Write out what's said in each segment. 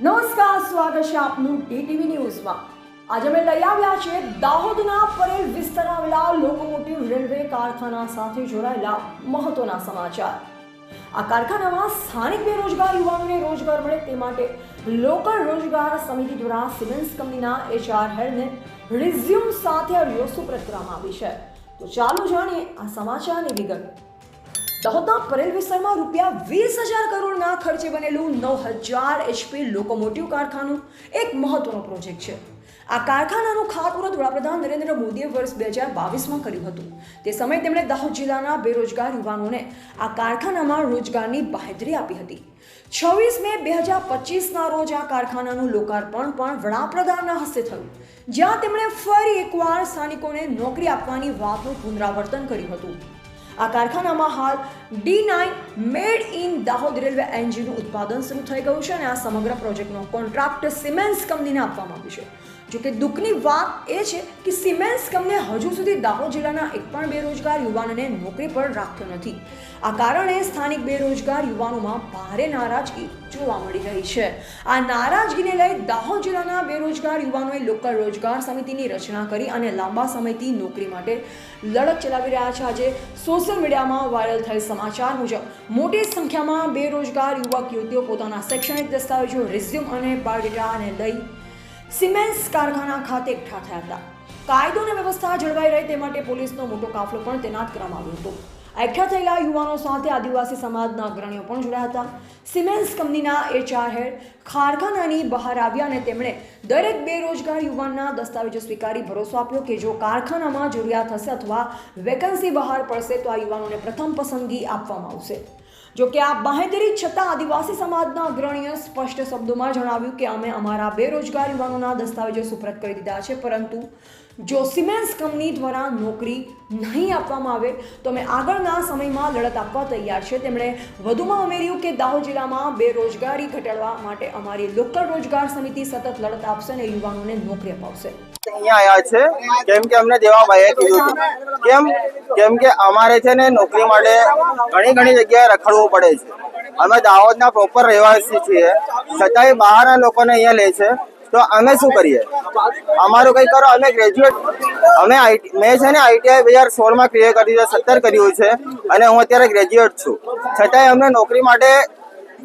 નમસ્કાર, સ્વાગત છે આપનું ડીટીવી ન્યૂઝમાં. આજે અમે લઈ આવ્યા છે દાહોદના પરેલ વિસ્તાર આવેલા લોકોમોટિવ રેલવે કારખાના સાથે જોડાયેલા મહત્વના સમાચાર. આ કારખાનામાં સ્થાનિક બેરોજગાર યુવાનોને રોજગાર મળે તે માટે લોકલ રોજગાર સમિતિ દ્વારા સિમેન્સ કંપનીના એચઆર હેડને રિઝ્યુમ સાથે અરજીઓ સુપ્રત કરવામાં આવી છે. તો ચાલો જાણીએ આ સમાચારની વિગત. દાહોદના પરેલ વિસ્તારમાં રૂપિયા વીસ હજાર કરોડના ખર્ચે બનેલું નવ હજાર એચપી લોકોમોટિવ કારખાનું એક મહત્વનો પ્રોજેક્ટ છે. આ કારખાનાનું ખાતમુહૂર્ત વડાપ્રધાન નરેન્દ્ર મોદીએ વર્ષ બે હજાર બાવીસમાં કર્યું હતું. તે સમયે તેમણે દાહોદ જિલ્લાના બેરોજગાર યુવાનોને આ કારખાનામાં રોજગારની બાહેધરી આપી હતી. છવ્વીસ મે બે હજાર પચીસના રોજ આ કારખાનાનું લોકાર્પણ પણ વડાપ્રધાનના હસ્તે થયું. જ્યાં તેમણે ફરી એકવાર સ્થાનિકોને નોકરી આપવાની વાતનું પુનરાવર્તન કર્યું હતું. આ કારખાનામાં હાલ D nine made in Dahod railway એન્જિનનું ઉત્પાદન શરૂ થઈ ગયું છે અને આ સમગ્ર પ્રોજેક્ટનો કોન્ટ્રાક્ટ સિમેન્સ કંપનીને આપવામાં આવ્યું છે. જો કે દુઃખની વાત એ છે કે સિમેન્સ કંપનીએ હજુ સુધી દાહોદ જિલ્લાના એક પણ બેરોજગાર યુવાનને નોકરી પર રાખ્યો નથી. આ કારણે સ્થાનિક બેરોજગાર યુવાનોમાં ભારે નારાજગી જોવા મળી રહી છે. આ નારાજગીને લઈ દાહોદ જિલ્લાના બેરોજગાર યુવાનોએ લોકલ રોજગાર સમિતિની રચના કરી અને લાંબા સમયથી નોકરી માટે લડત ચલાવી રહ્યા છે. આજે સોશિયલ મીડિયામાં વાયરલ થયેલ સમાચાર મુજબ, મોટી સંખ્યામાં બેરોજગાર યુવક યુવતીઓ પોતાના શૈક્ષણિક દસ્તાવેજો રિઝ્યુમ અને બાયોડેટાને લઈ સિમેન્સ કારખાના ખાતે એકઠા થયા હતા. કાયદો અને વ્યવસ્થા જળવાઈ રહે તે માટે પોલીસનો મોટો કાફલો પણ તૈનાત કરવામાં આવ્યો હતો. એકઠા થયેલા યુવાનો સાથે આદિવાસી સમાજના અગ્રણીઓ પણ જોડાયા હતા. સિમેન્સ કંપનીના એચઆર હેડ કારખાનાની બહાર આવ્યા અને તેમણે દરેક બેરોજગાર યુવાનના દસ્તાવેજો સ્વીકારી ભરોસો આપ્યો કે જો કારખાનામાં જરૂરિયાત હશે અથવા વેકન્સી બહાર પડશે તો આ યુવાનોને પ્રથમ પસંદગી આપવામાં આવશે. જો કે આ બાહેંધરી છતાં આદિવાસી સમાજના અગ્રણીએ સ્પષ્ટ શબ્દોમાં જણાવ્યું કે અમે અમારા બેરોજગાર યુવાનોના દસ્તાવેજો સુપ્રત કરી દીધા છે, પરંતુ જો સિમેન્સ કંપની દ્વારા નોકરી નહીં આપવામાં આવે, તો અમે આગળના સમયમાં લડત આપવા તૈયાર છે. તેમણે વધુમાં ઉમેર્યું કે દાહોદ જિલ્લામાં બેરોજગારી ઘટાડવા માટે અમારી લોકલ રોજગાર સમિતિ સતત લડત આપશે અને યુવાનોને નોકરી અપાવશે. અહીંયા આવ્યા છે. કેમ કે અમને દેવાભાઈએ કીધું હતું. કેમ? કેમ કે અમારે છે ને નોકરી માટે ઘણી ઘણી જગ્યાએ રખડવું પડે છે. અમે દાહોદના પ્રોપર રહેવાસી છીએ. છતાંય બહારના લોકોને અહીંયા લે છે. તો અમે શું કરીએ? અમારું કંઈ કરો, અમે ગ્રેજ્યુએટ અમે મેં છે ને આઈટીઆઈ બે હજાર સોળમાં ક્લિયર કર્યું છે, સત્તર કર્યું છે, અને હું અત્યારે ગ્રેજ્યુએટ છું. છતાંય અમને નોકરી માટે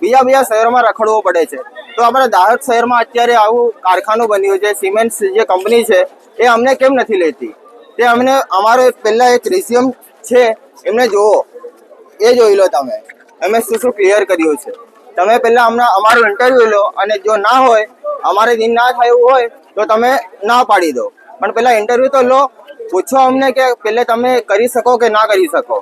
બીજા બીજા શહેરોમાં રખડવું પડે છે. તો આપણા દાહોદ શહેરમાં અત્યારે આવું કારખાનું બન્યું છે, સિમેન્ટ જે કંપની છે, એ અમને કેમ નથી લેતી? તે અમને, અમારો પહેલાં એક રિઝ્યુમ છે, એમને જુઓ એ જોઈ લો તમે. અમે શું શું ક્લિયર કર્યું છે. તમે પહેલાં હમણાં અમારું ઇન્ટરવ્યૂ લો, અને જો ના હોય અમારે દિન ના થાય એવું હોય તો તમે ના પાડી દો. પણ પહેલાં ઇન્ટરવ્યૂ તો લો, પૂછો અમને કે પહેલે તમે કરી શકો કે ના કરી શકો.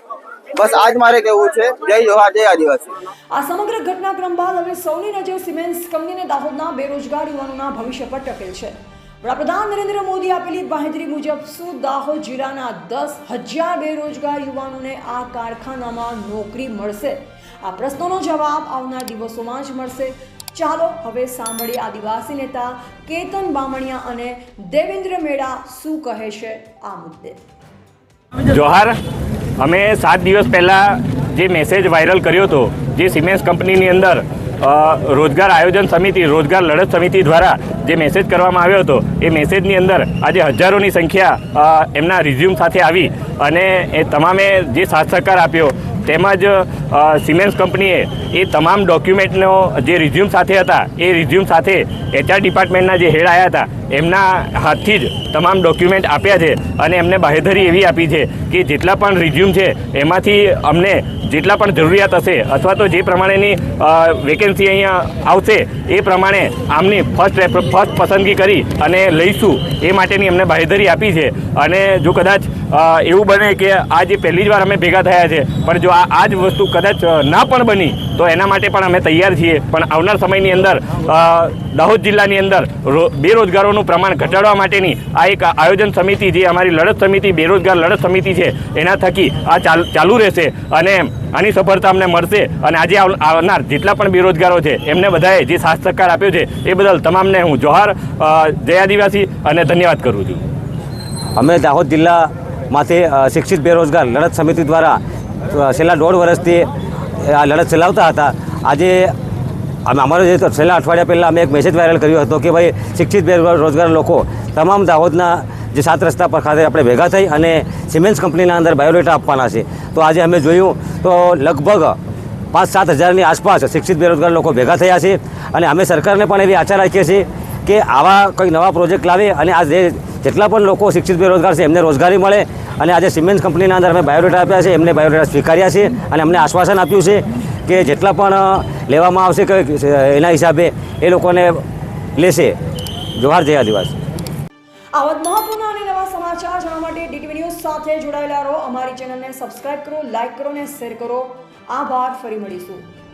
બસ આજ મારે કેવું છે. જય જોહાર જય આદિવાસી. આ સમગ્ર ઘટનાક્રમ બાદ હવે સૌની નજર સિમેન્ટ કંપનીને દાહોદના બેરોજગાર યુવાનોના ભવિષ્ય પર ટકેલ છે. વડાપ્રધાન નરેન્દ્ર મોદી આપેલી બાંહેધરી મુજબ શું દાહોદ જિલ્લાના દસ હજાર બેરોજગાર યુવાનોને આ કારખાનામાં નોકરી મળશે? આ પ્રશ્નોનો જવાબ આવનાર દિવસોમાં જ મળશે. ચાલો હવે સાંભળીએ આદિવાસી નેતા કેતન બામણિયા અને દેવેન્દ્ર મેડા શું કહે છે આ મુદ્દે. જોહાર, અમે સાત દિવસ પહેલાં જે મેસેજ વાયરલ કર્યો હતો, જે સિમેન્સ કંપનીની અંદર રોજગાર આયોજન સમિતિ, રોજગાર લડત સમિતિ દ્વારા જે મેસેજ કરવામાં આવ્યો હતો, એ મેસેજની અંદર આજે હજારોની સંખ્યા એમના રિઝ્યુમ સાથે આવી અને એ તમામે જે સાથ સહકાર આપ્યો તેમજ સિમેન્સ કંપનીએ એ તમામ ડોક્યુમેન્ટનો જે રિઝ્યુમ સાથે હતા, એ રિઝ્યુમ સાથે એચઆર ડિપાર્ટમેન્ટના જે હેડ આવ્યા હતા, એમના હાથથી જ તમામ ડોક્યુમેન્ટ આપ્યા છે અને એમને બાહેધરી એવી આપી છે કે જેટલા પણ રિઝ્યુમ છે, એમાંથી અમને જેટલા પણ જરૂરિયાત હશે અથવા તો જે પ્રમાણેની વેકેન્સી અહીંયા આવશે, એ પ્રમાણે આમની ફર્સ્ટ ફર્સ્ટ પસંદગી કરી અને લઈશું, એ માટેની અમને બાહેધરી આપી છે. અને જો કદાચ એવું બને કે આ જે પહેલી જ વાર અમે ભેગા થયા છે, પણ જો આ આ જ વસ્તુ કદાચ ના પણ બની, તો એના માટે પણ અમે તૈયાર છીએ. પણ આવનાર સમયની અંદર દાહોદ જિલ્લાની અંદર બેરોજગારોનું પ્રમાણ ઘટાડવા માટેની આ એક આયોજન સમિતિ જે અમારી લડત સમિતિ, બેરોજગાર લડત સમિતિ છે, એના થકી આ ચાલ- રહેશે અને આની સફળતા અમને મળશે. અને આજે આવ- આવનાર જેટલા પણ બેરોજગારો છે, એમને બધાએ જે સાથ સહકાર આપ્યો છે, એ બદલ તમામને હું જોહાર જય આદિવાસી અને ધન્યવાદ કરું છું. અમે દાહોદ જિલ્લામાંથી શિક્ષિત બેરોજગાર લડત સમિતિ દ્વારા છેલ્લા દોઢ વર્ષથી આ લડત ચલાવતા હતા. આજે અમે અમારો જે છેલ્લા અઠવાડિયા પહેલાં અમે એક મેસેજ વાયરલ કર્યો હતો કે ભાઈ શિક્ષિત બેરોજગાર લોકો, તમામ દાહોદના જે સાત રસ્તા પર ખાતે આપણે ભેગા થઈ અને સિમેન્સ કંપનીના અંદર બાયોડેટા આપવાના છે. તો આજે અમે જોયું તો લગભગ પાંચ સાત હજારની આસપાસ શિક્ષિત બેરોજગાર લોકો ભેગા થયા છે અને અમે સરકારને પણ એવી આશા રાખીએ છીએ કે આવા કંઈક નવા પ્રોજેક્ટ લાવે અને આ જે જેટલા પણ લોકો શિક્ષિત બેરોજગાર છે, એમને રોજગારી મળે અને આજે સિમેન્સ કંપનીના અંદર અમે બાયોડેટા આપ્યા છે, એમને બાયોડેટા સ્વીકાર્યા છે અને અમને આશ્વાસન આપ્યું છે કે જેટલા પણ લેવામાં આવશે કે એના હિસાબે એ લોકોને લેશે. જોહાર જય આદિવાસી. આવા મહત્વના અને નવા સમાચાર જાણવા માટે ડીટીવી ન્યૂઝ સાથે જોડાયેલા રહો. અમારી ચેનલને સબસ્ક્રાઇબ કરો લાઇક કરો અને શેર કરો. આભાર. ફરી મળીશું.